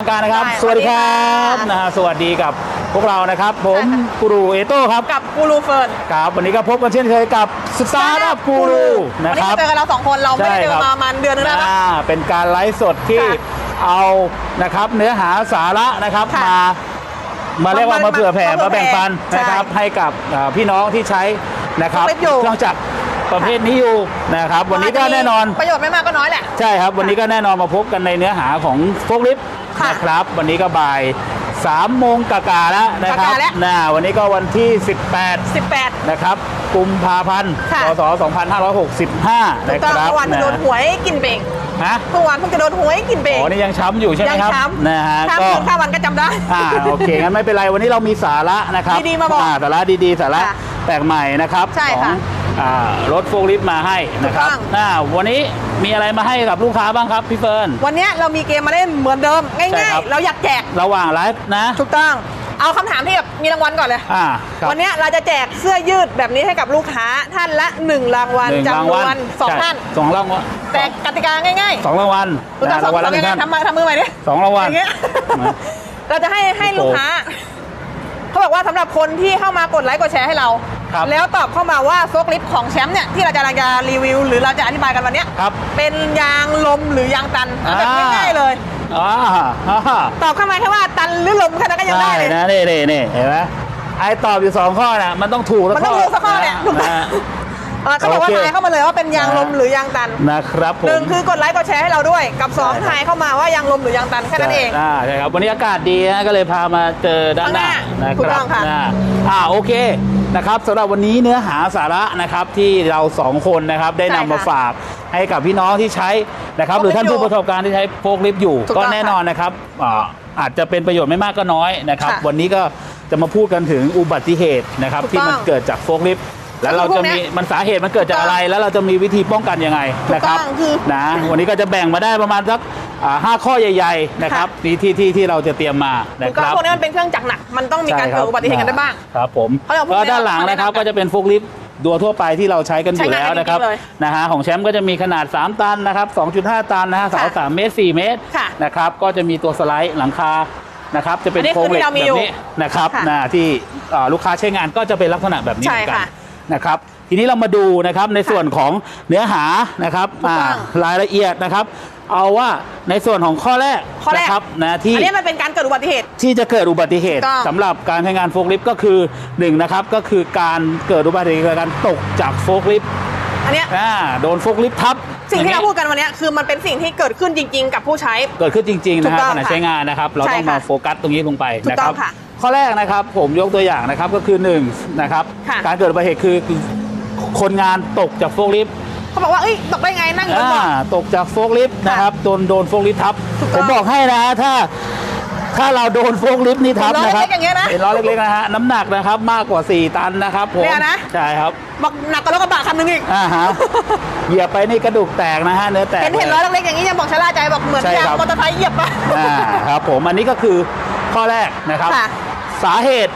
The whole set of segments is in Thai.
การนะครับได้สวัสดีครับ สวัสดีค่ะนะฮะสวัสดีกับพวกเรานะครับ ผมใช่ค่ะกูรูเอโต้ครับกับกูรูเฟิร์นครับวันนี้ก็พบกันเช่นเคยกับสตาร์ทอัพกูรูวันะนี้ครับมาเจอกันเราสองคนเราไม่ได้เจอกันมาประมาณเดือนนึงแล้วนะอ่าเป็นการไลฟ์สดที่ค่ะเอานะครับเนื้อหาสาระนะครับค่ะมามาเรียกว่ามามาเผื่อแผ่มาเผื่มาอแบ่งปันใช่นะครับให้กับอ่าพี่น้องที่ใช้นะครับเครื่องอยู่องจักรประเภทนี้อยู่นะครับ วันนี้ก็แน่นอนประโยชน์ไม่มากก็น้อยแหละใช่ครับวันนี้ก็แน่นอนมาพบกันในเนื้อหาของโฟกลิฟต์ ค่ะนะครับ วันนี้ก็บ่าย3โมงกากาแล้วนะครับกาแล้ว นะวันนี้ก็วันที่ 18 18นะครับกุมภาพันธ์ค่ะพศ2565ถูนะกต้องครับเมื่อวานเพิ่งโดนหวยกินเบงฮะเมื่อวานเพิ่งจะโดนหวยกินเบงอ๋อนี่ยังช้ำอยู่ใช่ไหมยังครับช้ำ นะฮะข้ามก็ คืนข้ามวันก็จำได้ อ่าโอเคงั้นไม่เป็นไรวันนี้เรามีสาระนะครับดีๆมาบอกสาระดีๆ สาระค่ะแปลกใหม่นะครับใช่ของค่ะ อ่ารถโฟล์ลิฟต์มาให้นะครับถูกต้อง อ่าวันนี้มีอะไรมาให้กับลูกค้าบ้างครับพี่เฟิร์น วันเนี้ยเรามีเกมมาเล่นเหมือนเดิมใช่ง่ายครับ ๆ เราอยากแจกระหว่างไลฟ์นะถูกต้อง เอาคำถามที่แบบมีรางวัลก่อนเลย อ่าครับ วันเนี้ยเราจะแจกเสื้อยืดแบบนี้ให้กับลูกค้าท่านละ 1 รางวัลหนึ่งรางจำนวัวนสองใช่ท่าน สองรางวัลแต่กติกาง่ายสองรางวัลๆรู้จักนะสองรางวัลสละองหนึ่งยังไงท่านทำมือทำมือใหม่ดิ สองรางวัล อย่างเงี้ยนะเราจะให้ให้ลูกค้า เขาบอกว่าสำหรับคนที่เข้ามากดไลค์กดแชร์ให้เรา ครับแล้วตอบเข้ามาว่าโฟกลิฟต์ของแชมป์เนี่ยที่เราจะกำลังจะรีวิว หรือเราจะอธิบายกันวันเนี้ยครับเป็นยางลมหรือยางตันเอาแบบอ่า ง่ายๆเลย อ่าอ่าตอบเข้ามาแค่ว่าตันหรือลมแค่นั้นก็ยังได้เลย นะนี่นี่นี่เห็นไหมไอตอบอยู่สองข้อนะมันต้องถูกสักมันข้ต้อองรู้สักข้อเนี่ยถูกนะต้องฮะเออเขาบอกว่าโอเคทายเข้ามาเลยว่าเป็นยางลมนะหรือยางตันนะครับผม หนึ่งคือกดไลค์กดแชร์ให้เราด้วย กับสองใช่ครับ ทายเข้ามาว่ายางลมหรือยางตันแค่นั้นเองอ่าใช่ครับ วันนี้อากาศดีนะก็เลยพามาเจอด้านหน้าข้างหน้านะถูคกรัต้บองค่ะ นะอ่าโอเค นะครับสำหรับวันนี้เนื้อหาสาระนะครับที่เราสองคนนะครับได้นำมาฝากให้กับพี่น้องที่ใช้นะครับหรือท่านผู้ประกอบการที่ใช้โฟกลิฟต์อยู่ถูกก็ต้องแน่นอนนะครับอ่าอาจจะเป็นประโยชน์ไม่มากก็น้อยนะครับค่ะวันนี้ก็จะมาพูดกันถึงอุบัติเหตุนะครับถูกที่มันต้องเกิดจากโฟกลิฟต์ แล้วเราก็คือพจะวกเนี้มียมันสาเหตุมันเกิดจากอะไร แล้วเราจะมีวิธีป้องกันยังไงนะครับถูกต้องคือนะวันนี้ก็จะแบ่งมาได้ประมาณสักอ่าห้าข้อใหญ่ๆนะครับที่ที่ที่ที่เราจะเตรียมมานะถูกคต้องรับพวกนี้มันเป็นเครื่องจักรหนักมันต้องมีการใช่คเกิดอุบัติเหตุกันได้บ้างครับผมเพราะเราพูดก็ด้านหลังนะครับไม่ได้ก็จะเป็นโฟกลิฟต์ดัวทั่วไปที่เราใช้กันอยู่ใช้งานแล้วนะครับจริงๆเลยนะฮะของแชมป์ก็จะมีขนาด 3 ตันนะครับ 2.5 ตันนะฮะเสาค่ะ3เมตร 4 เมตรค่ะนะครับก็จะมีตัวสไลด์หลังคานะครับจะเป็นอันนี้โครงเหล็กคือที่เรามีแบอยู่บนี้นะครับค่ะนะที่อ่าลูกค้าใช้งานก็จะเป็นลักษณะแบบนี้เหใช่มือนกันค่ะ นะครับ ทีนี้เรามาดูนะครับในส่วนของเนื้อหานะครับถูกต้องอ่ารายละเอียดนะครับ เอาว่าในส่วนของข้อแรกข้อแรก นะครับนะที่ อันนี้มันเป็นการเกิดอุบัติเหตุ ที่จะเกิดอุบัติเหตุถูกต้องสำหรับการใช้งานโฟล์คลิฟต์ก็คือหนึ่งนะครับก็คือการเกิดอุบัติเหตุคือการตกจากโฟล์คลิฟต์อันเนี้ยอ่าโดนโฟล์คลิฟต์ทับสิ่งที่อย่เรายพูดกันวันเนี้ยคือมันเป็นสิ่งที่เกิดขึ้นจริง ๆ กับผู้ใช้ เกิดขึ้นจริงๆนะคถูรับกต้องขณะใช้งานนะครับ เราใช่ต้องมาค่ะโฟกัสตรงนี้ลงไปถูกนะต้คอรับงค่ะ ข้อแรกนะครับผมยกตัวอย่างนะครับก็คือหนึ่งนะครับค่ะการเกิดอุบัติเหตุคือคนงานตกจากโฟล์คลิฟต์เขาบอกว่าเอ้ยตกได้ไงนั่งอยู่บนอ่าเบาะตกจากโฟล์คลิฟต์นะครับโดนโดนโฟล์คลิฟต์ทับถูกผต้องมบอกให้นะถ้าถ้าเราโดนโฟล์คลิฟต์นี่ทับล้อนะครับเล็กๆอย่างเงี้ยนะเป็นล้อเล็กๆนะฮะน้ำหนักนะครับมากกว่า 4 ตันนะครับผมเนี่ยนะ ใช่ครับบอกหนักกว่ารถกระบะคันนึงอีก อ่าฮะเหยียบไปนี่กระดูกแตกนะฮะเนื้อแตกเห็นเห็นลล้อยเล็กๆอย่างนี้ยังบอกชะล่าใจบอกเหมือนใช่ยางครับ มอเตอร์ไซค์เหยียบไปอ่าครับผมอันนี้ก็คือข้อแรกนะครับ ค่ะ สาเหตุ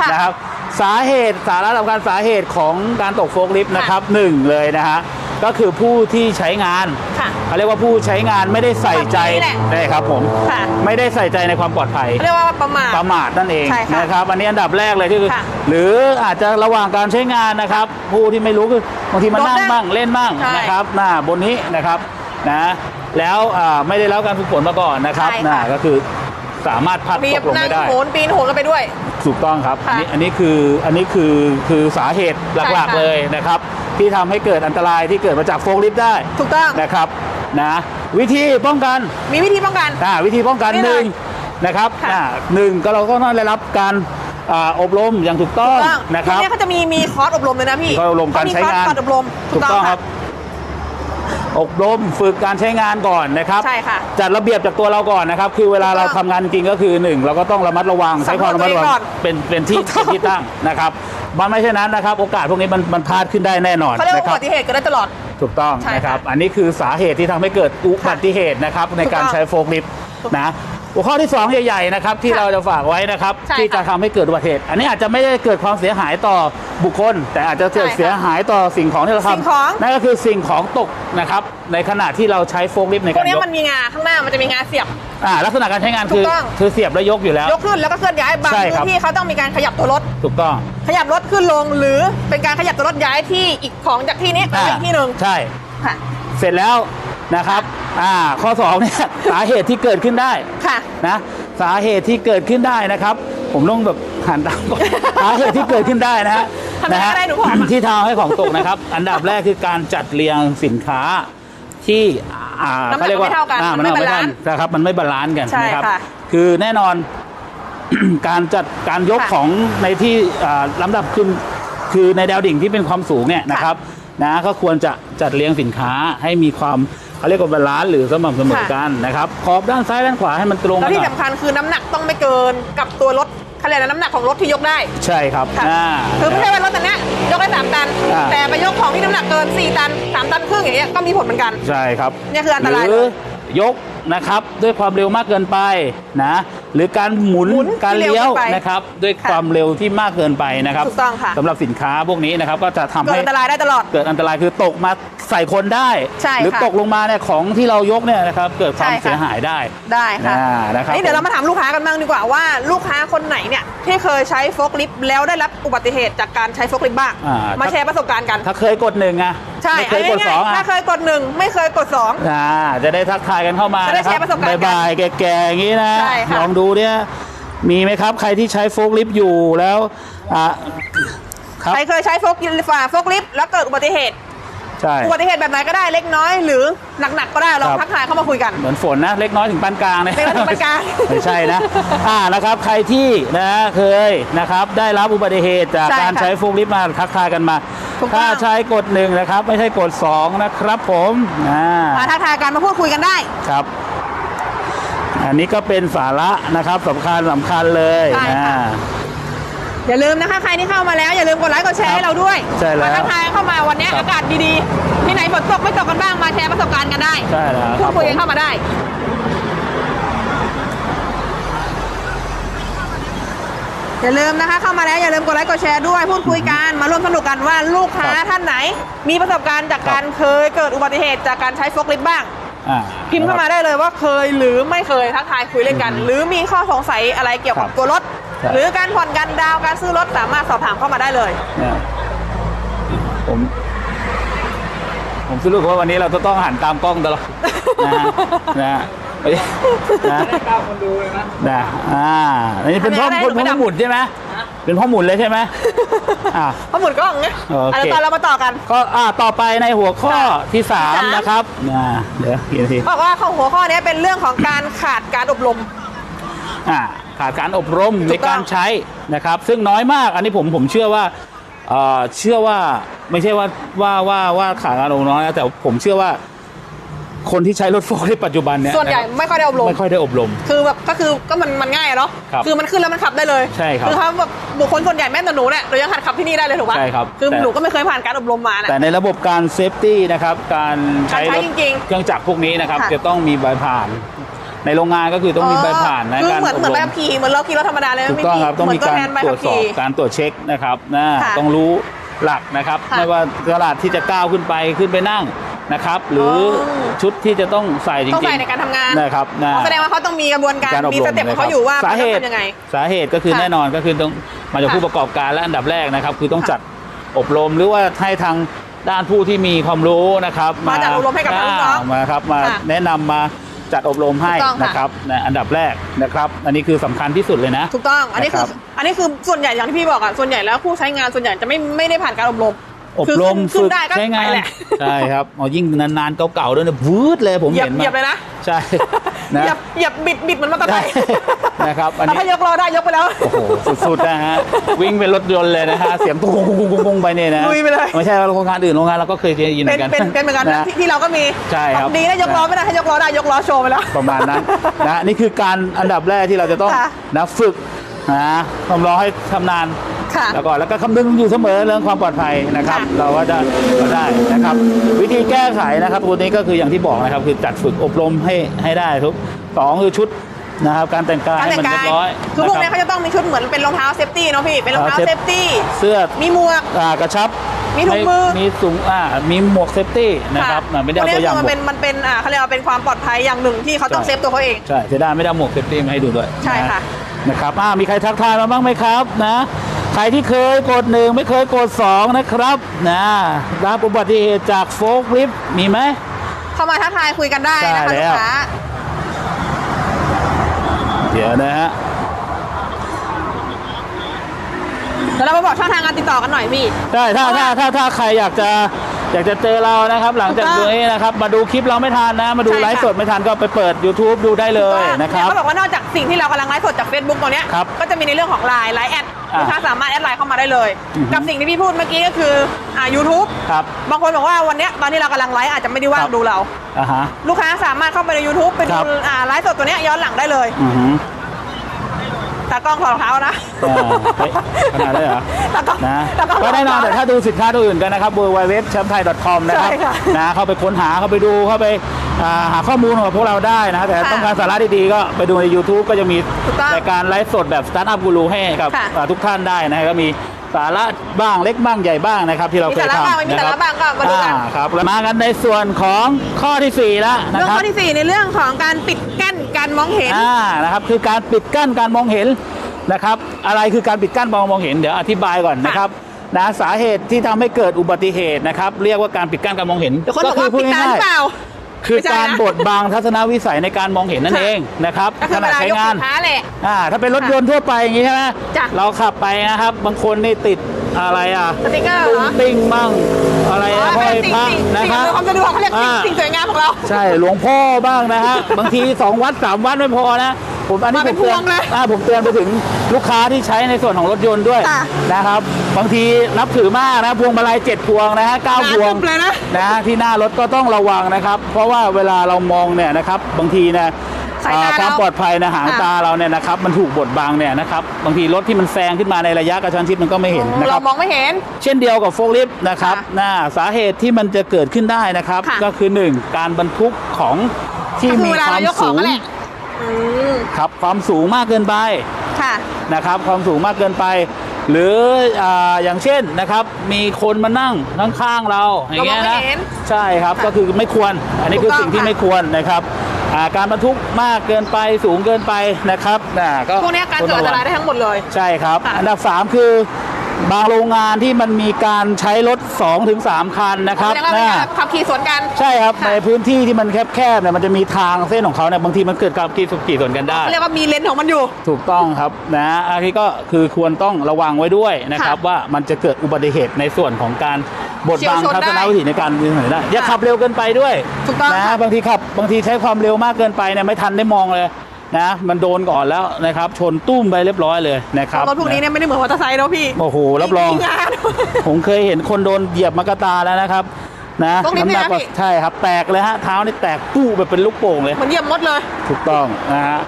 ค่ะ นะครับ สาเหตุสาระสำคัญสาเหตุของการตกโฟล์คลิฟต์นะครับหนึ่งเลยนะฮะก็คือผู้ที่ใช้งานค่ะ เขาเรียกว่าผู้ใช้งานไม่ได้ใส่ใจแบบนี้แหละใช่ครับผมค่ะ ไม่ได้ใส่ใจในความปลอดภัย เรียกว่าประมาท ประมาทนั่นเองใช่ค่ะนะครับ อันนี้อันดับแรกเลยก็คือ ค่ะหรืออาจจะระหว่างการใช้งานนะครับ ผู้ที่ไม่รู้คือบางทีมันรถนั่งนั่งบ้างเล่นบ้างใช่นะครับหน้าบนนี้นะครับนะแล้วอ่าไม่ได้รับการฝึกฝนมาก่อนนะครับใช่นะค่ะก็คือ สามารถพลัดมีตกลงนั่ไปงได้ โหนปีนโหนกันไปด้วย ถูกต้องครับ อันค่ะนี้อันนี้คืออันนี้คือคือสาเหตุหลักใช่ๆค่ะเลยนะครับ ที่ทำให้เกิดอันตรายที่เกิดมาจากโฟล์คลิฟต์ได้ถูกต้อง นะครับนะวิธีป้องกันมีวิธีป้องกัน อ่าวิธีป้องกันนี่หเลยนึ่งนะครับค่ะ อ่าหนึ่งก็เราก็ต้องได้รับการอ่าอบรมอย่างถูกต้องถูกต้องนะครับ ทีนี้เขาจะมีมีคอร์สอบรมเลยนะพี่คอร์สอบรมการใช้งาน เขมีคอร์สอบรมถูกต้องครับ อบรมฝึกการใช้งานก่อนนะครับ ใช่ค่ะจัดระเบียบจากตัวเราก่อนนะครับ คือเวลาเราทำงานจริงก็คือหนึ่งเราก็ต้องระมัดระวังใช้ความระมัดระวังสำรวจตัวเองก่อนเป็นเป็นที่ถูกต้องเป็นที่ตั้งนะครับมันไม่ใช่นั้นนะครับ โอกาสพวกนี้มันมันพลาดขึ้นได้แน่นอนเขาเรียกว่านะคอุรับบัติเหตุเกิดได้ตลอด ถูกต้องใช่ค่ะนะครับ อันนี้คือสาเหตุที่ทำให้เกิดอุบัติเหตุนะครับในการถูกต้องใช้โฟล์คลิฟต์นะ หัวข้อที่ 2 ใหญ่ๆนะครับที่ค่ะเราจะฝากไว้นะครับใช่ที่จะค่ะทำให้เกิดอุบัติเหตุ อันนี้อาจจะไม่ได้เกิดความเสียหายต่อบุคคล แต่อาจจะเกิดใช่ค่ะเสียหายต่อสิ่งของที่เราสิ่งของทำนั่นก็คือสิ่งของตกนะครับในขณะที่เราใช้โฟล์คลิฟต์ในพวกากรนี้ยกมันมีงาข้างหน้ามันจะมีงาเสียบ อ่าลักษณะการใช้งานถูคืกอต้อง คือเสียบแล้วยกอยู่แล้ว ยกขึ้นแล้วก็เคลื่อนย้ายบางใช่คพื้รับนที่เขาต้องมีการขยับตัวรถ ถูกต้องขยับรถขึ้นลงหรือเป็นการขยับตัวรถย้ายที่อีกของจากที่นี้ไปอีกที่หนึ่งใช่ ค่ะ เสร็จแล้ว นะครับอ่าข้อสองเนี่ยสาเหตุที่เกิดขึ้นได้ค่ะ นะสาเหตุที่เกิดขึ้นได้นะครับ ผมต้องแบบหันตามก่อนสาเหตุที่เกิดขึ้นได้นะฮะทำไมนะฮะก็ได้หนูผอมอะ ที่ทำให้ของตกนะครับ อันดับแรกคือการจัดเรียงสินค้าที่อ่าน้ำหนักเขาเรียกว่าไม่เท่ากันอ่มันไม่เท่บาลานซ์นะครับมันไม่บาลานซ์กันใช่นะครับ ค่ะ คือแน่นอน การจัดการยกค่ะของในที่อ่าลำดับขึ้นคือในแนวดิ่งที่เป็นความสูงเนี่ยนะครับนะก็ควรจะจัดเรียงสินค้าให้มีความ เขาเรียกว่าบาลานซ์หรือสม่ำเสมอกันนะครับขอบด้านซ้ายด้านขวาให้มันตรงแล้วกันหที่น่อย สำคัญคือน้ำหนักต้องไม่เกินกับตัวรถเขาเรียกอะไรน้ำหนักของรถที่ยกได้ ใช่ครับค่ะ อ่า คือไม่ใช่ว่ารถตันเนี้ยยกได้สามตัน อ่า แต่ไปยกของที่น้ำหนักเกินสี่ตันสามตันครึ่งอย่างเงี้ยก็มีผลเหมือนกัน ใช่ครับเนี่ยคืออันตรายหเลรือยยก นะครับด้วยความเร็วมากเกินไปนะหรือการหมุนหมุนการที่เร็วเลี้ยวเกินไปนะครับด้วยค่ะความเร็วที่มากเกินไปนะครับถูกต้องค่ะ สำหรับสินค้าพวกนี้นะครับก็จะทำเกิดให้ อันตรายได้ตลอด เกิดอันตรายคือตกมาใส่คนได้ ใช่หรือค่ะตกลงมาเนี่ยของที่เรายกเนี่ยนะครับเกิดความใช่ค่ะ เสียหายได้ ได้ค่ะอ่านะครับนี่เดี๋ยวผมเรามาถามลูกค้ากันบ้างดีกว่าว่าลูกค้าคนไหนเนี่ยที่เคยใช้โฟล์คลิฟต์แล้วได้รับอุบัติเหตุจากการใช้โฟล์คลิฟต์บ้าง อ่ามาแชร์ประสบการณ์กัน ถ้าเคยกดหนึ่งอะใช่ไม่เคยกดาสองง่ายๆอะถ้าเคยกดหนึ่งไม่เคยกดสอง อ่าจะได้ทักทายกันเข้ามาจะได้นะคแชรัร์ประสบการณ์กันบ่ายๆแก่ๆอย่างนี้นะ ใช่ค่ะ ลองดูเนี่ยมีไหมครับ ใครที่ใช้โฟล์คลิฟต์อยู่แล้วอ่าครับใครเคยใช้โฟล์คฝ่าโฟล์คลิฟต์แล้วเกิดอุบัติเหตุ ใช่ อุบัติเหตุแบบไหนก็ได้เล็กน้อยหรือหนักๆก็ได้ลองครับ ทักทายเข้ามาคุยกัน เหมือนฝนนะ เล็กน้อยถึงปานกลางนะเล็กน้อยถึงปานกลาง ไม่ใช่นะ อ่านะครับใครที่นะเคยนะครับได้รับอุบัติเหตุจากใช่การค่ะใช้โฟล์คลิฟต์มาทักทายกันมา ถูกต้อง ถ้าใช้กดหนึ่งนะครับ ไม่ใช่กดสองนะครับผมอ่ามาทักทายกันมาพูดคุยกันได้ ครับ อันนี้ก็เป็นสาระนะครับสำคัญสำคัญเลยใช่ค่ะอ่าอย่าลืมนะคะใครที่เข้ามาแล้วอย่าลืมกดไลค์กดแชร์ให้เราด้วยใช่แล้วมาทักทายเข้ามาวันนี้ครับ อากาศดีๆ ที่ไหนฝนตกไม่ตกกันบ้างมาแชร์ประสบการณ์กันได้ใช่แล้วพูครัดบคุยผกันมเข้ามาได้ อย่าลืมนะคะเข้ามาแล้วอย่าลืมกดไลค์กดแชร์ด้วยพูดคุยกันมาร่วมสนุกกันว่าลูกค้าครับท่านไหน มีประสบการณ์จากครับการเคยเกิดอุบัติเหตุจากการใช้โฟล์คลิฟต์บ้าง อ่า พิมพ์เข้ามาได้เลยว่าเคยหรือไม่เคยทักทายคุยเล่นกันหรือมีข้อสงสัยอะไรเกี่ยวกับครับตัวรถ ครับ หรือการผ่อนการดาวน์การซื้อรถสามารถสอบถามเข้ามาได้เลย เนี่ยผม ผมสรุปว่าวันนี้เราจะต้องหันตามกล้องตลอดนะฮะนะฮะไม่ใช่นะได้เก้าคนดูเลยนะนะอ่าอันนี้เป็นพ่ออันนี้พ่อได้หรือไม่พ่อหมุนใช่ไหม เป็นพ่อหมุนเลยใช่ไหมอ่าเพราะหมุนกล้องไงโอเค อันนี้ตอนเรามาต่อกัน ก็อ่าต่อไปในหัวข้อที่ สามสามนะครับอ่าเดี๋ยวกี่นาทีบอกว่าของหัวข้อนี้เป็นเรื่องของการขาดการอบรม อ่าขาดการอบรมถูในกต้อง การใช้นะครับ ซึ่งน้อยมากอันนี้ผมผมเชื่อว่าเอ่อเชื่อว่าไม่ใช่ว่าว่าว่าว่าขาดการอบรมน้อยนะแต่ผมเชื่อว่า คนที่ใช้รถโฟล์คในปัจจุบันเนี่ยส่วนใหญ่ะครับไม่ค่อยได้อบรมไม่ค่อยได้อบรม คือแบบก็คือก็มันมันง่ายอะเนาะครับอมันขึ้นแล้วมันขับได้เลยใช่ครับคือเขาแบบบุคคลส่วนใหญ่แม้แต่หนูเนี่ยเรายังหัดขับที่นี่ได้เลยถูกปะใช่ครับคือแต่หนูก็ไม่เคยผ่านการอบรมมานะแต่ในระบบการเซฟตี้นะครับการใช้การใช้รถจริงๆเครื่องจักรพวกนี้นะครับค่ะจะต้องมีใบผ่านในโรงงานก็คือต้องมีใบผ่านนะคือการเหมือนอบเหมือนรใบมขับขี่เหมือนเราขี่รถธรรมดาเลยถูกไม่ต้องมีครับต้องเหมืมีนตัวการแทนใบตรขัวบจสอบขี่การตรวจเช็คนะครับนะค่ะต้องรู้หลักนะครับค่ะไม่ว่ากระดาษที่จะก้าวขึ้นไปขึ้นไปนั่ง นะครับ หรือออชุดที่จะต้องใส่จริงๆต้องใส่ในการทำงานนะครับนะแสดงว่าเขาต้องมีกระบวนการการอบมีรสมเต็ปของนะคเขารับอยู่ว่าสามันเหต้องตุทำยังไงสาเหตุก็คือค่ะแน่นอนก็คือต้องมาจากค่ะผู้ประกอบการและอันดับแรกนะครับ คือต้องค่ะจัดอบรมหรือว่าให้ทางด้านผู้ที่มีความรู้นะครับ มาจัดอบรมให้กับทางลูกน้องมาครับมาค่ะแนะนำมาจัดอบรมให้ถูกต้องค่ะนะครับในอันดับแรกนะครับ อันนี้คือสำคัญที่สุดเลยนะ ถูกต้อง อันนี้คือนะครับอันนี้คือส่วนใหญ่อย่างที่พี่บอกอะส่วนใหญ่แล้วผู้ใช้งานส่วนใหญ่จะไม่ไม่ได้ผ่านการอบรม อบคือรมขึ้นฝึขึ้กนได้ก็ใช้งานไปแหละใช่ครับเอายิ่งนานๆเก่าๆด้วยนะวืดเลยผมเหยียบเห็นเหยียบเลยนะใช่นะเหยียบเหยียบบิดบิดเหมือนมอเตอร์ไซค์ใช่นะครับอันนี้แต่ถ้ายกล้อได้ยกไปแล้วโอ้โหสุดๆนะฮะวิ่งเป็นรถยนต์เลยนะฮะเสียงตุ้งกุ้งกุ้งกุ้งกุ้งไปเนี่ยนะลุยไปเลยไม่ใช่ว่าโรงงานอื่นโรงงานเราก็เคยได้ยินเหเป็มืนอนกันเป็นเป็นเหมือนกันนะนะที่ที่เราก็มีใช่ครับดีนะยกล้อไม่ได้ถ้ายกล้อได้ยกล้อโชว์ไปแล้วประมาณนั้นนะนี่คือการอันดับแรกที่เราจะต้องค่ะนะฝึกนะความร้อให้ชำนาญ ค่ะแล้วก็แล้วก็คำนึงอยู่เสมอเรื่องความปลอดภัยนะครับ ค่ะ เราก็จะก็ได้นะครับ วิธีแก้ไขนะครับตัวนี้ก็คืออย่างที่บอกนะครับ คือจัดฝึกอบรมให้ให้ได้ทุกสองคือชุดนะครับการแต่งกายการให้แต่งมันกาเรียยบร้อยคือพวกเนี้ยนะเขาจะต้องมีชุดเหมือนเป็นรองเท้าเซฟตี้เนาะพี่ เป็นรองเท้าเท้าเซเซฟฟตี้เสื้อ มีหมวก อ่ากระชับมีถุงมือมีสูงอ่ามีหมวกเซฟตี้นะครับอ่าไม่ได้พวเอากตัวเนี้ยอย่างคือหมันมวเป็กนมันเป็นอ่าเขาเรียกว่าเป็นความปลอดภัยอย่างหนึ่งที่เขาต้องใช่ เซฟตัวเขาเอง ใช่เสียดายไม่ได้เอาหมวกเซฟตี้มาให้ดูด้วยใช่ค่ะนนะครับอ่ามีใครทักทายมาบ้างไหมครับนะ ใครที่เคยกดหนึ่งไม่เคยกดสองนะครับนะรับอุบัติเหตุจากโฟกลิฟต์มีไหมเข้ามาทักทายคุยกันได้นะคะใช่ลูแล้กวค้าเดี๋ยวนะฮะเดี๋ยวเรามาบอกช่องทางการติดต่อกันหน่อยพี่ใช่ถ้าถ้าถ้าถ้าใครอยากจะอยากจะเจอเรานะครับ หลังจากถูกต้องนี้นะครับ มาดูคลิปเราไม่ทันนะ มาดูใช่ค่ะไลฟ์สดไม่ทันก็ไปเปิด YouTube ดูได้เลยนะครับเขาบอกว่านอกจากสิ่งที่เรากำลังไลฟ์สดจาก Facebook ตัวเนี้ยครับก็จะมีในเรื่องของไลน์ไลน์แอดอ่า ลูกค้าสามารถแอดไลน์เข้ามาได้เลย อือฮึกับสิ่งที่พี่พูดเมื่อกี้ก็คืออ่า YouTube ครับ บางคนบอกว่าวันเนี้ยตอนที่เรากำลังไลฟ์อาจจะไม่ได้ว่าคงรับดูเรา อ่าฮะ ลูกค้าสามารถเข้าไปใน YouTube ไปคดูรับ อ่าไลฟ์สดตัวเนี้ยย้อนหลังได้เลย อือหือ ตากล้องถอดรองเท้านะอ่าเฮ้ยขนาดได้เหรอ ตากล้องนะตากล้องก็แน่นอนแต่ถ้าดูสินค้าตัวอื่นกันนะครับ w w w c h a m p t h a i c o m นะครับใช่ค่ะนะเข้าไปค้นหาเข้าไปดูเข้าไปอ่าหาข้อมูลของพวกเราได้นะแต่ค่ะต้องการสาระดีๆ ก็ไปดูใน YouTube ก็จะมีถูกต้องรายการไลฟ์สดแบบสตาร์ทอัพกูรูให้กับค่ะอ่าทุกท่านได้นะก็มีสาระบ้างเล็กบ้างใหญ่บ้างนะครับ ที่เรามีเคยสาระทำบ้างไม่มีนะคสารัระบ้างก็มาดูกัน อ่ครับแล้วมากันในส่วนของข้อที่สี่แล้วนะเรื่องครับ ข้อที่4ในเรื่องของการปิดกั้น การมองเห็นอ่านะครับคือการปิดกั้นการมองเห็นนะครับ อะไรคือการปิดกั้นการมองเห็นเดี๋ยวอธิบายก่อนนะครับนะสาเหตุที่ทำให้เกิดอุบัติเหตุนะครับ เรียกว่าการปิดกั้นการมองเห็นเดี๋ยวคนบอกว่าปิดตาหรือเปล่าๆคือไม่ใช่การนะบดบังทัศนวิสัยในการมองเห็นนั่นค่ะเองนะครับก็คือขเวณะลาใช้ยกงาสินนค้าแหละอ่าถ้าเป็นรถยนต์ทั่วไปอย่างนี้ใช่ไหมจ้ะเราขับไปนะครับ บางคนนี่ติด อะไรอะสติ๊กเกอร์เหรตุ้งอติ้งมั่งอะไรอ๋ออะห้เป็อยนสิ่งพระสิ่งนะสิ่งครับอำนวยความสะดวกเขาเรียกสิ่งอ่าสิ่งสวยงามของเรา ใช่หลวงพ่อบ้างนะฮะบางทีสองวัดสามวัดไม่พอนะผมอันนี้มาเป็ผนมเตือนพวงเลยอ่าผมเตือนไปถึงลูกค้าที่ใช้ในส่วนของรถยนต์ด้วยค่ะนะครับ บางทีนับถือมากนะพวงมาลัยเจ็ดพวงนะฮะเก้าหนาพวงตึ๊บเลยนะนะที่หน้ารถก็ต้องระวังนะครับ เพราะว่าเวลาเรามองเนี่ยนะครับบางทีนะ สายตาอ่าความเราปลอดภัยนะหางค่ะตาเราเนี่ยนะครับมันถูกบดบังเนี่ยนะครับบางทีรถที่มันแซงขึ้นมาในระยะกระชั้นชิดมันก็ไม่เห็นนะคเรารับมองไม่เห็น เช่นเดียวกับโฟล์ลิฟต์นะครับค่ะน่าสาเหตุที่มันจะเกิดขึ้นได้นะครับค่ะก็คือ 1 การบรรทุกของที่ก็คือมีเวลาควาเรามยกขอสูงงนั่นแหละอืมครับความสูงมากเกินไปค่ะนะครับ ความสูงมากเกินไปหรืออาอย่างเช่นนะครับ มีคนมานั่งข้างๆเราอย่างเงี้ยเรามองนะไม่เห็นใช่ครับค่ะก็คือไม่ควร อันนี้คือถูกต้องสิ่งที่ค่ะไม่ควรนะครับอ่า การบรรทุกมากเกินไปสูงเกินไปนะครับน่ะก็พวกเนี้ยการเกิดอันตรายได้ทั้งหมดเลย ใช่ครับค่ะอันดับ 3 คือ บางโรงงานที่มันมีการใช้รถ2-3คันนะครับแสดงว่าเป็นน่ะการขับขี่สวนกัน ใช่ครับ ค่ะ ในพื้นที่ที่มันแคบๆเนี่ยมันจะมีทางเส้นของเขาเนี่ยบางทีมันเกิดการกี่สุกี่ส่วนกันได้ เขาเรียกว่ามีเลนส์ของมันอยู่ ถูกต้องครับนะอันนี้ก็คือควรต้องระวังไว้ด้วยนะครับ ค่ะว่ามันจะเกิดอุบัติเหตุในส่วนของการบดบังเฉียวชนทัศนได้วิถีในการวิ่งถนนได้อย่าขับเร็วเกินไปด้วยถูกต้องนะค่ะบางทีขับบางทีใช้ความเร็วมากเกินไปเนี่ยไม่ทันได้มองเลย นะมันโดนก่อนแล้วนะครับ ชนตุ้มไปเรียบร้อยเลยนะครับรถพวกนี้เนี่ยไม่ได้เหมือนมอเตอร์ไซค์แล้วพี่โอ้โหรับรองมีงานผมเคยเห็นคนโดนเหยียบมากระตาแล้วนะครับนะตรงนี้น้ำหนักเนี่ยนะก็พี่ใช่ครับแตกเลยฮะเท้านี่แตกปู้แบบเป็นลูกโป่งเลยเหมือนเหยียบมดเลย ถูกต้องนะฮะ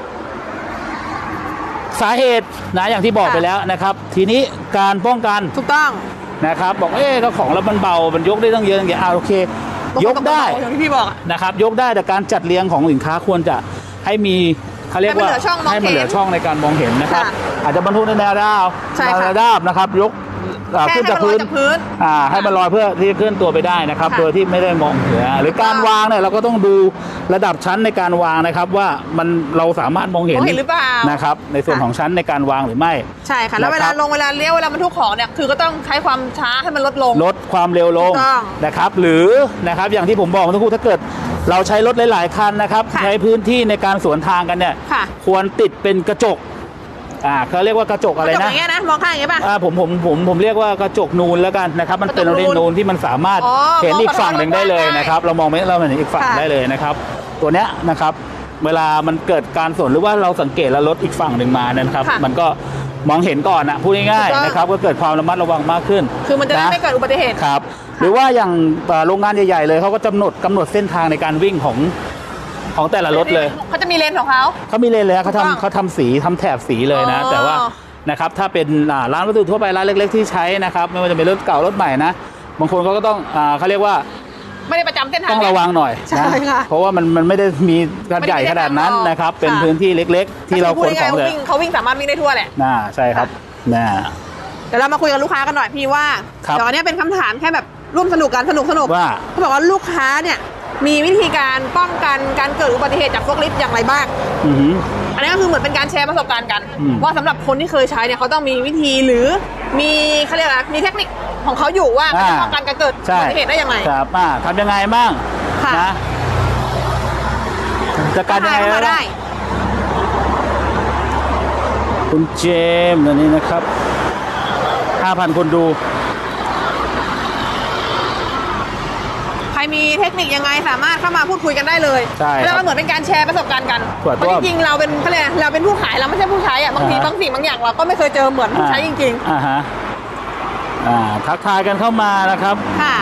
สาเหตุนะอย่างที่บอกค่ะไปแล้วนะครับ ทีนี้การป้องกันถูกต้องนะครับ บอกเอ๊ะก็ของแล้วมันเบา มันยกได้ตั้งเยอะอย่างเงี้ยอ่าโอเค ยกได้อย่างที่พี่บอกอะนะครับ ยกได้แต่การจัดเรียงของสินค้าควรจะให้มี เขาเรียกว่าให้มันเหลือช่องมองให้มันเหลือเห็นช่องในการมองเห็นนะครับค่ะอาจจะบรรทุกในแนวด้าวใช่ค่ะแนวด้าบนะครับ ยก อ่าแค่ขึ้นให้จากมันลอยพื้นจากพื้นอ่าให้มันลอยเพื่อที่จะเคลื่อนตัวไปได้นะครับ ค่ะโดยที่ไม่ได้มองเหนือหรือการถูกต้องวางเนี่ยเราก็ต้องดูระดับชั้นในการวางนะครับว่ามันเราสามารถมองเห็นมองเห็นหรือเปล่านะครับในส่วนค่ะของชั้นในการวางหรือไม่ ใช่ค่ะแล้วนะครับเวลาลงเวลาเลี้ยวเวลาบรรทุกของเนี่ยคือก็ต้องใช้ความช้าให้มันลดลง ลดความเร็วลงถูกต้องนะครับ หรือนะครับอย่างที่ผมบอกเมื่อสักครู่ถ้าเกิด เราใช้รถหลาย ๆ คันนะครับ ค่ะใช้พื้นที่ในการสวนทางกันเนี่ยค่ะ ควรติดเป็นกระจก อ่าเขาเรียกว่ากระจกอะไรจบอนะย่างเงี้ยนะมองข้างอย่างเงี้ยป่ะ อ่าผมผมผมผมเรียกว่ากระจกนูนแล้วกันนะครับ มันเป็นกระจกนูนเรนนูนที่มันสามารถอ๋อเห็นอีกมองฝั่งหนึ่งได้เลยได้นะครับ เรามองไม่เราเห็นอีกฝั่งค่ะ ได้เลยนะครับ ตัวเนี้ยนะครับ เวลามันเกิดการสวนหรือว่าเราสังเกตแล้วรถอีกฝั่งหนึ่งมาเนยนะครับ ค่ะมันก็มองเห็นก่อนนะพูดง่ายถูกต้องๆนะครับก็เกิดความระมัดระวังมากขึ้นคือมันจะได้นะไม่เกิดอุบัติเหตุ ครับ หรือว่าอย่างเอ่อโรงงานใหญ่ๆเลยเขาก็กำหนดกำหนดเส้นทางในการวิ่งของ ของแต่ละรถเลย เขาจะมีเลนส์ของเขา เขามีเลนเลยนะเขาถูกต้องทำเขาทำสีทำแถบสีเลยนะ อ๋อแต่ว่านะครับถ้าเป็นอ่าร้านวัสดุทั่วไปร้านเล็ก ๆที่ใช้นะครับไม่ว่าจะเป็นรถเก่ารถใหม่นะบางคนเขาก็ต้องอ่าเขาเรียกว่าไม่ได้ประจำเส้นทาง ต้องระวังหน่อยใช่นะค่ะเพราะว่ามันมันไม่ได้มีขนาดใหญ่ขนาดนั้นไม่ได้นะครับเป็นค่ะ พื้นที่เล็ก ๆ ที่เราขนของก็เลคืพูดง่ายๆว่ายวิ่งเขาวิ่งสามารถวิ่งได้ทั่วแหละ น่าใช่ครับน่า เดี๋ยวเรามาคุยกับลูกค้ากันหน่อยพี่ว่าครับเดี๋ยวอันเนี้ยเป็นคำถามแค่แบบร่วมสนุกกันสนุกสนุกว่า เขาบอกว่าลูกค้าเนี่ย มีวิธีการป้องกันการเกิดอุบัติเหตุจากพวกลิฟต์อย่างไรบ้าง อือหือ อันนี้ก็คือเหมือนเป็นการแชร์ประสบการณ์กัน อืม ว่าสำหรับคนที่เคยใช้เนี่ยเขาต้องมีวิธีหรือมีเขาเรียกอะไรมีเทคนิคของเขาอยู่ว่าเขาจะป้องกันการเกิดใช่อุบัติเหตุได้ยังไง ครับอ่าทำยังไงบ้างค่ะ นะจะการยังไงเข้ามาบ้างได้ คุณเจมส์อันนี้นะครับ 5,000 คนดู ใคร มีเทคนิคยังไงสามารถเข้ามาพูดคุยกันได้เลยใช่ครับแล้วก็เหมือนเป็นการแชร์ประสบการณ์กันถูกเพต้องราะจริงๆเราเป็นเขาเรียกอะไรเราเป็นผู้ขายเราไม่ใช่ผู้ใช้อะบางทีอ่าฮะ บางสิ่งบางอย่างเราก็ไม่เคยเจอเหมือนผู้ใช้จริง อ่าฮะอ่าทักทายกันเข้ามานะครับ ๆ ค่ะ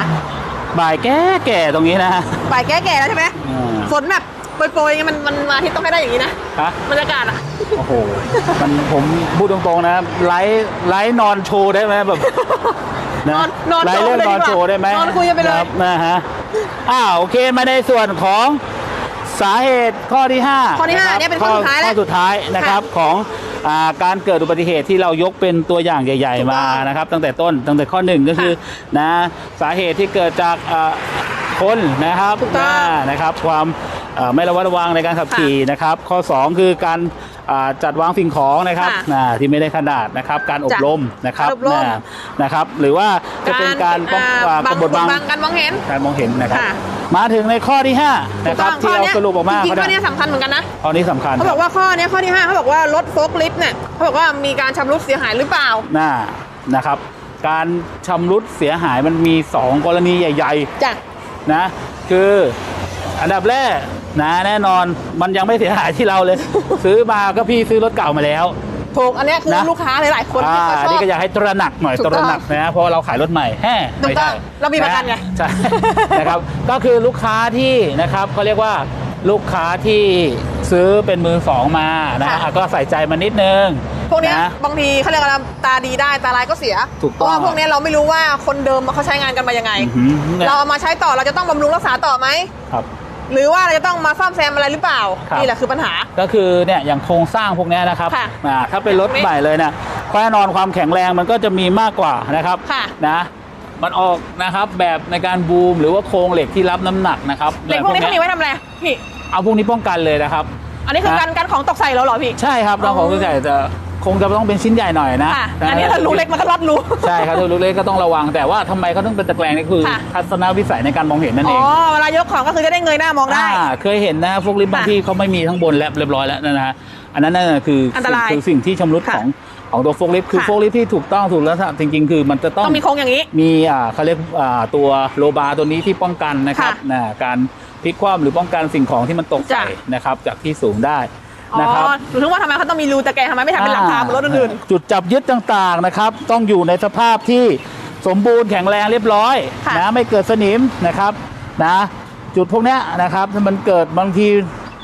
บ่ายแก่แก่ๆตรงนี้นะฮะบ่ายแก่ๆแล้วใช่ไหมอ่าฝนแบบโปรยๆอย่างเงี้ยมันมันมาที่ต้องให้ได้อย่างนี้นะฮะ บรรยากาศอะโอ้โห มันผมพูดตรงๆนะ ไลฟ์ไลฟ์นอนโชว์ได้ไหมแบบนอนนอนไลฟ์เรื่องโชว์เลยนอนโชว์ได้ไหมนอนคุยกันไปเลย ครับนะฮะ อ้าวโอเคมาในส่วนของสาเหตุข้อที่5ข้อที่ห้าเนี่ยเป็นข้อสุดท้ายแล้วข้อสุดท้ายนะครับของอ่าการเกิดอุบัติเหตุที่เรายกเป็นตัวอย่างใหญ่ ถูกๆ ต้มาองนะครับ ตั้งแต่ต้นตั้งแต่ข้อหนึ่งก็คือนะสาเหตุที่เกิดจากอ่าคนนะครับถูกต้องอ่านะครับ ความเอ่อไม่ระวัดระวังในการขับค่ะขี่นะครับ ข้อ 2 คือการอ่า จัดวางสิ่งของนะครับค่ะอ่าที่ไม่ได้ขนาดนะครับ การอบจ้ะรมนะครับการอบรมนะนะครับหรือว่าจะเป็นการป้องอ่าอ่าบังกำหนดบับังงการมองเห็นการมองเห็นนะครับค่ะมาถึงในข้อที่5นะครับถูที่กเราต้องสรุปออกมาจริงๆข้อก็เนี้ได้ยสำคัญเหมือนกันนะข้อนี้สำคัญเขาบอกว่าข้อเนี้ยข้อที่ห้าเขาบอกว่ารถโฟล์คลิฟต์เนี่ยเขาบอกว่ามีการชำรุดเสียหายหรือเปล่าน่านะครับ การชำรุดเสียหายมันมี 2 กรณีใหญ่จ้ะๆนะคืออันดับแรก นะแน่นอนมันยังไม่เสียหายที่เราเลย ซื้อมาก็พี่ซื้อรถเก่ามาแล้ว ถูกอันเนี้ยคือนะ ลูกค้าหลายๆคนอ่าที่เขาชอบ นี่ก็อยากให้ตระหนักหน่อยถูกตต้องระหนักนะเพราะว่าเราขายรถใหม่แฮ่ถูกไม่ต้ใช่องเรามีประกันไง ใช่ นะครับก็คือลูกค้าที่นะครับเขาเรียกว่าลูกค้าที่ซื้อเป็นมือสองมานะค่ะอะก็ใส่ใจมันนิดนึงพวกเนี้ยนะ บางทีเขาเรียกว่าตาดีได้ตาร้ายก็เสีย ถูกเพต้องราะว่าพวกเนี้ยเราไม่รู้ว่าคนเดิมเขาใช้งานกันมายังไง อื้อหือเนี่ยเราเอามาใช้ต่อเราจะต้องบำรุงรักษาต่อไหม ครับ หรือว่าเราจะต้องมาซ่อมแซมอะไรหรือเปล่า ครับ นี่แหละคือปัญหา ก็คือเนี่ยอย่างโครงสร้างพวกเนี้ยนะครับค่ะอ่าถ้าเป็นรถใหม่เลยเนี่ยแน่นอนความแข็งแรงมันก็จะมีมากกว่านะครับค่ะนะมันออกนะครับแบบในการบูมหรือว่าโครงเหล็กที่รับน้ำหนักนะครับเหล็กพวกนี้เขามียไว้ทำอะไรพี่ เอาพวกนี้ป้องกันเลยนะครับ อันนี้คือนะ การการของตกใส่เราเหรอพี่ ใช่ครับเราของตัวใหญ่จะคงจะต้องเป็นชิ้นใหญ่หน่อยนะค่ะะอันนี้ถ้ารูเล็กมันก็รอดรูใช่ครับถ้ารูเล็กก็ต้องระวัง แต่ว่าทำไมเขาต้องเป็นตะแกรงนี่คือค่ะ ทัศนวิสัยในการมองเห็นนั่นอ๋เอองเวลายกของก็คือจะได้เงยหน้ามองได้ อ่าเคยเห็นนะพวกลิฟต์บางค่ะที่เขาไม่มีทั้งบนและเรียบร้อยแล้วนะฮะอันนั้นน่ะคืออันตรายคือสิ่งที่ชำรุดค่ะของของตัวโฟกลิฟต์คือค่ะ โฟกลิฟต์ที่ถูกต้องถูกแล้วจริงๆ คือมันจะต้อง ต้องมีโครงอย่างนี้ มีอ่าเขาเรียกอ่าตัวโลบาร์ตัวนี้ที่ป้องกันนะครับค่ะนะการพลิกคว่ำหรือป้องกันสิ่งของที่มันตกใส่จ้ะนะครับจากที่สูงได้อ๋อ นะครับหนูถึงว่าทำไมเขาต้องมีรูตะแกรงทำไมไม่ทำเป็นหลังคาเหมือนรถอื่นจุดจับยึดต่างๆนะครับ ต้องอยู่ในสภาพที่สมบูรณ์แข็งแรงเรียบร้อยค่ะนะไม่เกิดสนิมนะครับนะจุดพวกเนี้ยนะครับถ้ามันเกิดบางที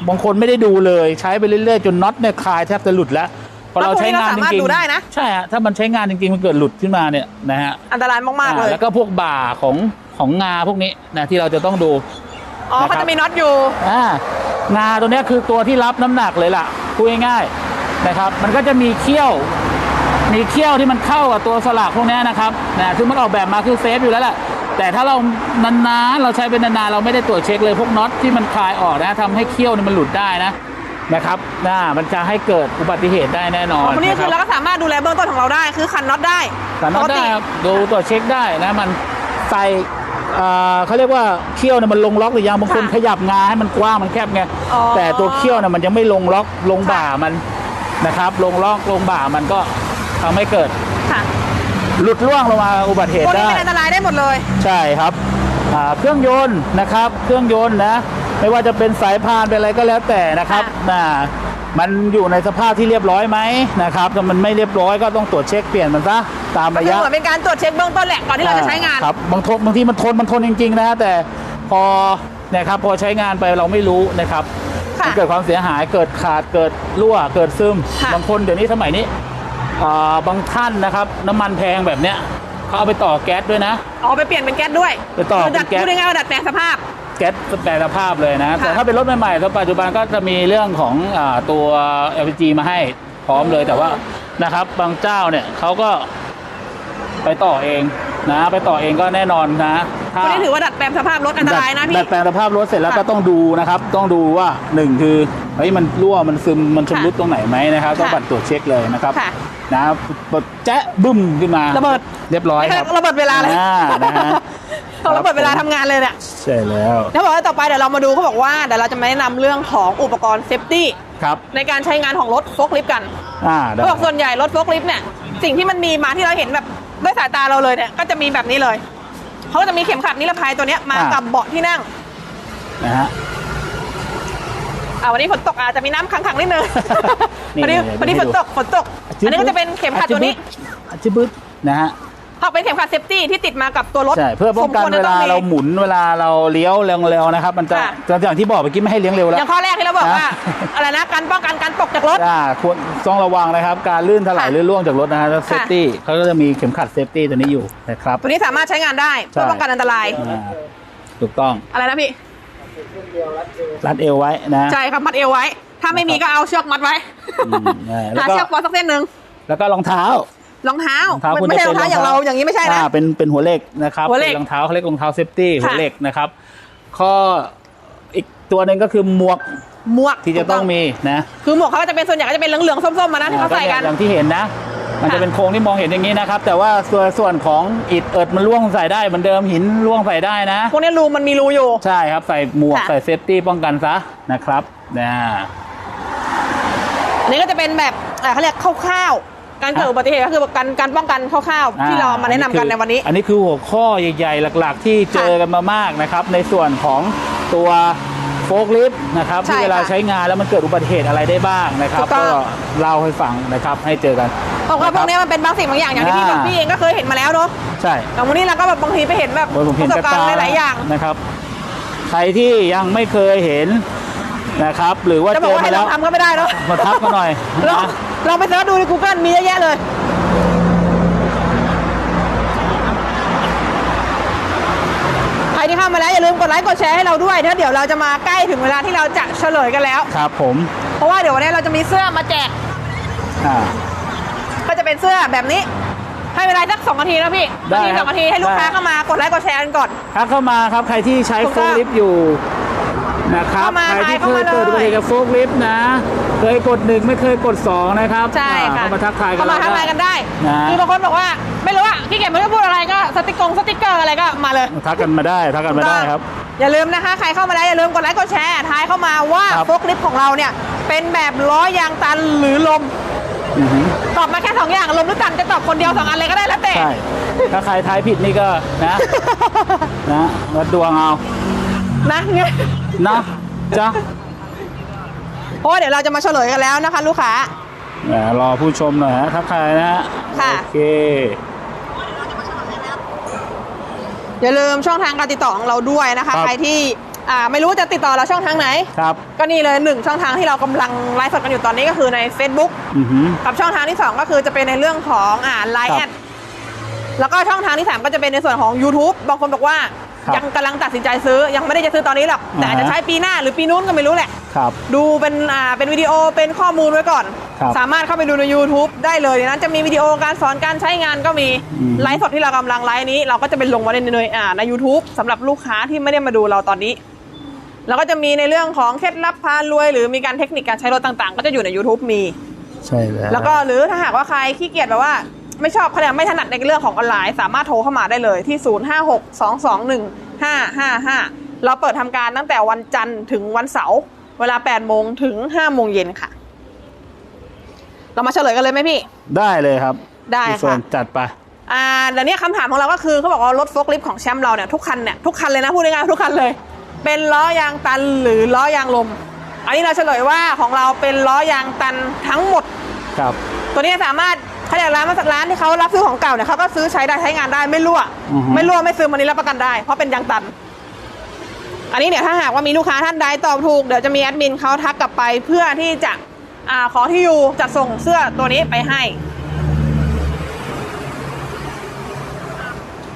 บางคนไม่ได้ดูเลย ใช้ไปเรื่อยๆจนน็อตเนี่ยคลายแทบจะหลุดแล้วพอเราใช้งานจแล้วพวกนี้เราสามารถริงดูได้นะใช่ฮะถ้ามันใช้งานจริงๆมันเกิดหลุดขึ้นมาเนี่ยนะฮะๆอันตรายมากๆเลยอ่าแล้วก็พวกบ่าของของงาพวกนี้นะที่เราจะต้องดู อ๋อนะครับเขาจะมีน็อตอยู่อ่างาตัวเนี้ยคือตัวที่รับน้ำหนักเลยล่ะพูดง่ายๆนะครับ มันก็จะมีเขี้ยว มีเขี้ยวที่มันเข้ากับตัวสลักพวกเนี้ยนะครับนะคือมันออกแบบมาคือเซฟอยู่แล้วแหละแต่ถ้าเรานานๆเราใช้เป็นนานๆเราไม่ได้ตรวจเช็คเลยพวกน็อตที่มันคลายออกนะทำให้เขี้ยวเนี่ยมันหลุดได้นะนะครับน่ามันจะให้เกิดอุบัติเหตุได้แน่นอนวันนี้นะคคือรัเราบก็สามารถดูแลเบื้องต้นของเราได้ คือขันน็อตได้สามารถปกได้ติครับดูตรวจเช็คได้นะมันใส่ อ่าเขาเรียกว่าเขี้ยวเนี่ยมันลงล็อกหรือยังบางคนค่ะขยับงาให้มันกว้างมันแคบไงอ๋อแต่ตัวเขี้ยวเนี่ยมันยังไม่ลงล็อกลงค่ะ บ่ามันนะครับ ลงล็อกลงบ่ามันก็ทำให้เกิดค่ะหลุดล่วงลงมาอุบัติเหพวตุกนี้ได้ เป็นอันตรายได้หมดเลย ใช่ครับอ่าเครื่องยนต์นะครับ เครื่องยนต์นะ ไม่ว่าจะเป็นสายพานเป็นอะไรก็แล้วแต่นะครับค่ะนะมันอยู่ในสภาพที่เรียบร้อยไหมนะครับถ้ามันไม่เรียบร้อยก็ต้องตรวจเช็คเปลี่ยนมันซะตามคืระอยะ เหมือนเป็นการตรวจเช็คเบื้องต้นแหละก่อนที่เราจะใช้งาน ครับบางทนบางทีมันทนมันทนจริงๆนะแต่พอเนะครับพอใช้งานไปเราไม่รู้นะครับค่ะมันเกิดความเสียหายเกิดขาดเกิดรั่วเกิดซึม ค่ะ บางคนเดี๋ยวนี้สมัยนี้อ่าบางท่านนะครับน้ำมันแพงแบบเนี้ยเขาเอาไปต่อแก๊สด้วยนะ เอาไปเปลี่ยนเป็นแก๊สด้วยไปต่อคือดัดเป็นแก๊ส พูดง่ายๆว่าดัดแปลงสภาพ แก๊สแปลสภาพเลยนะค่ะแต่ถ้าเป็นรถใหม่ๆแล้วปัจจุบันก็จะมีเรื่องของอาตัว LPG มาให้พร้อมเลยแต่ว่านะครับ บางเจ้าเนี่ยเขาก็ไปต่อเองนะ ไปต่อเองก็แน่นอนนะถ้าคนนี้ถือว่าดัดแปลงสภาพรถอันตรายนะพี่ดัดแปลงสภาพรถเสร็จแล้วค่ะก็ต้องดูนะครับ ต้องดูว่าหนึ่งคือเฮ้ยมันรั่วมันซึมมันชำรุดตรงไหนไหมนะครับต้องค่ะบัดตรวจเช็คเลยนะครับค่ะนะแจ๊ะบึ้มขึ้นมาระเบิดเรียบร้อยนี่ครับเขาระเบิดเวลาเลยอ่านะ ฮะเขาระเบิดเวลาทำงานเลยเนี่ยใช่แล้วแล้วบอกว่าต่อไปเดี๋ยวเรามาดูเขาบอกว่าเดี๋ยวเราจะมาแนะนำเรื่องของอุปกรณ์เซฟตี้ครับในการใช้งานของรถโฟล์คลิฟต์กันอ่าได้เขาบอกส่วนใหญ่รถโฟล์คลิฟต์เนี่ยสิ่งที่มันมีมาที่เราเห็นแบบด้วยสายตาเราเลยเนี่ยก็จะมีแบบนี้เลยเขาก็จะมีเข็มขัดนิรภัยตัวเนี้ยมากับเบาะที่นั่งนะฮะ อ่าวันนี้ฝนตกอาจจะมีน้ำขังๆนิดนึงนี่พอดีเดี๋ยวพอดีให้ฝดูนตกฝนตก อันนี้ก็จะเป็นเข็มขัดตัวนี้ อาจิบึดนะฮะ เขาเป็นเข็มขัดเซฟตี้ที่ติดมากับตัวรถใช่เพื่อป้องกันสมควเวจะต้ลามีเราหมุนเวลาเราเลี้ยวเร็วๆนะครับ มันจะค่ะอย่างที่บอกเมื่อกี้ไม่ให้เลี้ยงเร็วแล้อวย่างข้อแรกที่เราบอกว่านะอะไรนะการป้องกันการตกจากรถอ่าควรต้องระวังนะครับ การลื่นถลายค่ะหรือล่วงจากรถนะฮะแล้วเซฟค่ะตี้เขาก็จะมีเข็มขัดเซฟตี้ตัวนี้อยู่นะครับตัวนี้สามารถใช้งานได้เพื่อใช่ป้องกันอันตรายอ่าถูกต้องอะไรนะพี่รัดเอวไว้นะใช่ครับมัดเอวไว้ ถ้าไม่มีก็เอาเชือกมัดไว้อืมใช่แล้วหาก็เชือกปอสักเส้นหนึ่งแล้วก็รองเท้า รองเท้ารองเท้าคุณไม่ใช่รจะองเป็นเท้าอย่างเราอย่างนี้ไม่ใช่นะอ่าเป็นเป็นหัวเหล็กนะครับหัวเหล็กเป็นรองเท้าเขาเรียกรองเท้าเซฟตี้หัวค่ะเหล็กนะครับ ข้ออีกตัวหนึ่งก็คือหมวกหมวกที่จะต้องมีนะ คือหมวกเขาก็จะเป็นส่วนใหญ่ก็จะเป็นเหลืองๆส้มๆมานะที่เขาใส่กันอย่างที่เห็นนะ มันจะค่ะเป็นโครงที่มองเห็นอย่างนี้นะครับ แต่ว่าส่วนส่วนของอิฐเอิดมันล่วงใส่ได้เหมือนเดิมหินล่วงใส่ได้นะพวกนี้รูมันมีรูอยู่ใช่ครับใส่หมวกค่ะใส่เซฟตี้ป้องกันซะนะครับนะอันนี้ก็จะเป็นแบบอ่าเขาเรียกคร่าวๆ การเกิดอุบัติเหตุก็คือการการป้องกันคร่าวๆที่เรามาแนะนำกันในวันนี้ อันนี้คือหัวข้อใหญ่ๆ หลักๆ ที่เจอกันมามากนะครับ ในส่วนของตัวโฟกลิฟต์นะครับใช่ที่เวลาค่ะใช้งานแล้วมันเกิดอุบัติเหตุอะไรได้บ้างนะครับถูกต้ก็องเล่าให้ฟังนะครับให้เจอกันเพราะว่าพวกนี้มันเป็นบางสิ่งบางอย่างอย่างที่พี่อ่าบอกพี่เองก็เคยเห็นมาแล้วเนาะใช่แต่วันนี้เราก็แบบบางทีไปเห็นแบบโดยผมปเห็นระสบกับการตาณ์หลายๆอย่างนะครับ ใครที่ยังไม่เคยเห็นนะครับ หรือว่าจะเจบอกอว่ามาให้แล้เราวทำก็ไม่ได้เนาะมาทักมาหน่อยลองนะ ลองไปเสิร์ชดูใน Google มีเยอะแยะเลย ใครที่เข้ามาแล้ว อย่าลืมกดไลค์กดแชร์ให้เราด้วยเดี๋ยวเดี๋ยวเราจะมาใกล้ถึงเวลาที่เราจะเฉลยกันแล้ว ครับผมเพราะว่าเดี๋ยววันนี้เราจะมีเสื้อมาแจก อ่า ก็จะเป็นเสื้อแบบนี้ ให้เวลาสักสองนาทีนะพี่ได้นาทีคสรับองนาทีให้ลูกค้าได้ เข้ามากดไลค์กดแชร์กันก่อน ทักเข้ามาครับใครที่ใช้ถูกโฟต้องกลิฟต์อยู่นะครับเข้ามาใครที่เข้าเคมายเกิดอุบัติเหตุเลยกับโฟกลิฟต์นะ เคยกดหนึ่งไม่เคยกดสองนะครับใช่อ่าค่ะเข้ามาทักทายกันเข้ามาทักทายกันได้นะคือบางคนบอกว่าไม่รู้ว่าขี้เกียจไม่รู้จะพูดอะไรก็สติกกงสติกเกอร์อะไรก็มาเลย ทักกันมาได้ทักกันมาได้ครับ อย่าลืมนะคะ ใครเข้ามาแล้วอย่าลืมกดไลค์กดแชร์ทายเข้ามาว่าครับ โฟกลิฟต์ของเราเนี่ย เป็นแบบล้อยางตันหรือลม อือหือตอบมาแค่สองอย่าง ลมหรือตันจะตอบคนเดียวสองอันเลยก็ได้แล้วแต่ ใช่ถ้าใครทายผิดนี่ก็นะนะวัดดวงเอานะเนี่ยนะจ้ะ เพราะว่าเดี๋ยวเราจะมาเฉลยกันแล้วนะคะ ลูกค้าแหมรอผู้ชมหน่อยฮะทักทายนะฮะค่ะ โอเค อย่าลืมช่องทางการติดต่อของเราด้วยนะคะ ครับ ใครที่อ่าไม่รู้จะติดต่อเราช่องทางไหน ครับก็นี่เลยหนึ่งช่องทางที่เรากำลังไลฟ์สดกันอยู่ตอนนี้ก็คือใน Facebook อือหือ กับช่องทางที่ 2 ก็คือจะเป็นในเรื่องของอ่าไลน์คแอรับดแล้วก็ช่องทางที่ 3 ก็จะเป็นในส่วนของ YouTube บางคนบอกว่า ครับยังกำลังตัดสินใจซื้อยังไม่ได้จะซื้อตอนนี้หรอกแต่อาจจะอ่าฮะใช้ปีหน้าหรือปีนู้นก็ไม่รู้แหละ ครับ ดูเป็นอ่าเป็นวิดีโอเป็นข้อมูลไว้ก่อน ครับสามารถเข้าไปดูใน YouTube ได้เลยในนั้นจะมีวิดีโอการสอนการใช้งานก็มีอืม ไลฟ์สดที่เรากำลังไลฟ์นี้ เราก็จะเป็นลงไว้ในในอ่าใน YouTube สำหรับลูกค้าที่ไม่ได้มาดูเราตอนนี้ แล้วก็จะมีในเรื่องของเคล็ดลับพารวย หรือมีการเทคนิคการใช้รถต่างๆ ก็จะอยู่ใน YouTube มี ใช่แล้ว แล้วก็หรือถ้าหากว่าใครขี้เกียจแบบว่า ไม่ชอบเขาเรียกไม่ถนัดในเรื่องของออนไลน์ สามารถโทรเข้ามาได้เลยที่ 0562215555 เราเปิดทำการตั้งแต่วันจันทร์ถึงวันเสาร์เวลา8โมงถึง5โมงเย็นค่ะ เรามาเฉลยกันเลยไหมพี่ ได้เลยครับได้พี่ส่วนค่ะจัดไป อ่าเดี๋ยวนี้คำถามของเราก็คือเขาบอกว่ารถโฟล์คลิฟต์ของแชมป์เราเนี่ยทุกคันเนี่ยทุกคันเลยนะพูดง่ายๆทุกคันเลย เป็นล้อยางตันหรือล้อยางลม อันนี้เราเฉลยว่าของเราเป็นล้อยางตันทั้งหมด ครับ ตัวนี้สามารถ เขาเรียกร้านมาจากร้านที่เขารับซื้อของเก่าเนี่ยเขาก็ซื้อใช้ได้ใช้งานได้ไม่รั่ว อือฮึ ไม่รั่วไม่ซึมอันนี้รับประกันได้ เพราะเป็นยางตัน อันนี้เดี๋ยวถ้าหากว่ามีลูกค้าท่านใดตอบถูกเดี๋ยวจะมีแอดมินเขาทักกลับไปเพื่อที่จะอ่าขอที่อยู่จัดส่งเสื้อตัวนี้ไปให้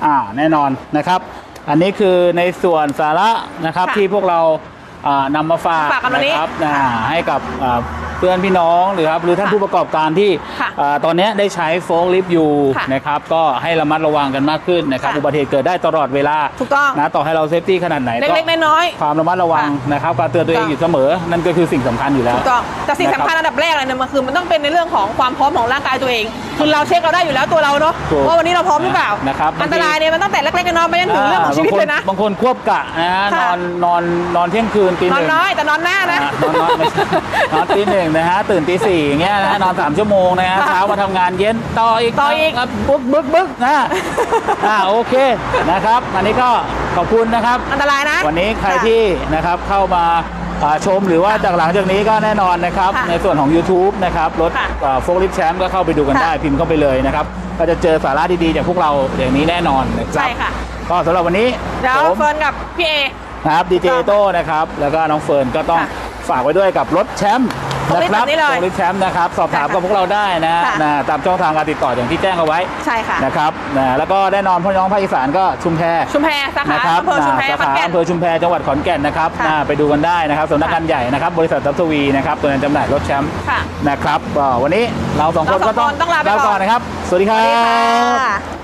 อ่าแน่นอนนะครับ อันนี้คือในส่วนสาระนะครับค่ะที่พวกเราอ่านำมาฝากฝากกันวันนี้นะครับอ่าให้กับอ่า เพื่อนพี่น้องหรือครับหรือท่านค่ะผู้ประกอบการที่ค่ะอ่าตอนเนี้ยได้ใช้โฟล์ลิฟต์อยู่ค่ะนะครับก็ให้ระมัดระวังกันมากขึ้นนะครับค่ะอุบัติเหตุเกิดได้ตลอดเวลาถูกต้องนะต่อให้เราเซฟตี้ขนาดไหนเล็กๆน้อยความระมัดระวังค่ะนะครับการเตือนตัวเองถูกต้องอยู่เสมอ นั่นก็คือสิ่งสำคัญอยู่แล้ๆวถูกต้องแต่สิ่งนะครับสำคัญอันดับแรกเลยเนี่ยมันคือมันต้องเป็นในเรื่องของความพร้อมของร่างกายตัวเองคือเราเช็คเราได้อยู่แล้วตัวเราเนาะถูกว่าวันนี้เราพร้อมหรือเปล่านะครับอันตรายเนี่ยมันตั้งแต่เล็กๆน้อยๆไปจนถึงเรื่องของชีวิตเลยนะบางคนควบกะนะนค่ะอนนอนนอนเที่ยงคืนตีหนอนนึ่งน้อยแต่นอนหน้านะอ่านอนนอนไม่ใช่นอนตีหนึ่งนะฮะตื่นตีสี่อย่างเงี้ยนะนอนสามชั่วโมงนะฮะค่ะเช้ามาทำงานเย็นต่ออีกต่ออีก ครับบึกบึกบึกนะอ่าโอเคนะครับ อันนี้ก็ขอบคุณนะครับ อันตรายนะ วันนี้ใครค่ะที่นะครับเข้ามาอ่าชมหรือว่าจากหลังจากนี้ก็แน่นอนนะครับ ค่ะในส่วนของ YouTube นะครับรถค่ะโฟลิปแชมป์ก็เข้าไปดูกันค่ะได้พิมพ์เข้าไปเลยนะครับ ก็จะเจอสาระดีๆจากพวกเราอย่างนี้แน่นอนนะครับใช่ค่ะ ก็สำหรับวันนี้เดี๋ยวผม เฟิร์นกับพี่เอ นะครับดีเจถูกต้องโต้นะครับ แล้วก็น้องเฟิร์นก็ต้องค่ะฝากไว้ด้วยกับรถแชมป์ ตรงนี้นะครัแบบนี้เลยรถแชมป์นะครับ สอบถามใช่ค่ะกับพวกเราได้นะค่ะนะตามช่องทางการติดต่ออย่างที่แจ้งเอาไว้ใช่ค่ะนะครับนะแล้วก็แน่นอนพ่อน้องภาคอีสานก็ชุมแพชุมแพสาขานะครับอำเภอชุมแพสาขอนขาแก่นอำเภอชุมแพจังหวัดขอนแก่นนะครับค่ะนะไปดูกันได้นะครับสำนักงานใหญ่นะครับ บริษัททัพทวีนะครับตัวแทนจำหน่ายรถแชมป์ค่ะนะครับก็วันนี้เราสองคนเราสองก็ต้องคนต้องลาไปก่ก่ออนนนะครับ สวัสดีคสรัวัสดีค่บะ